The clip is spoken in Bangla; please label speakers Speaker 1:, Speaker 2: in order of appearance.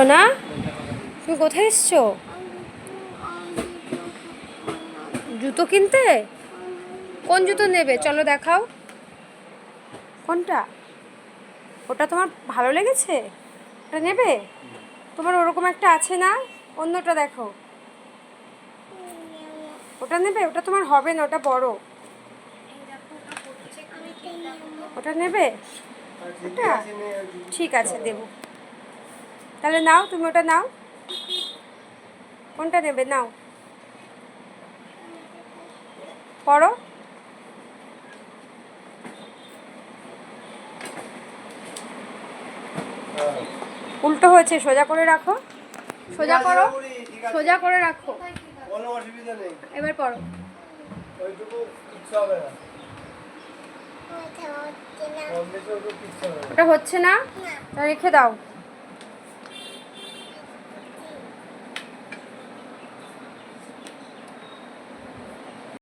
Speaker 1: সোনা, তুমি কোথায় এসছো? জুতো কিনতে? কোন জুতো নেবে? চলো দেখাও। কোনটা? ওটা তোমার ভালো লেগেছে? ওটা নেবে? তোমার ওরকম একটা আছে না? অন্যটা দেখো। ওটা নেবে? ওটা তোমার হবে না, ওটা বড়। ওটা নেবে? ওটা? ঠিক আছে, দেবো। তাহলে নাও তুমি ওটা নাও। কোনটা নেবে? নাও। পড়ো। উল্টো হয়েছে সোজা করে রাখো। সোজা করো। সোজা করে রাখো।
Speaker 2: কোনো অসুবিধা নেই।
Speaker 1: এবার পড়ো। ওটা হচ্ছে না। তা রেখে দাও।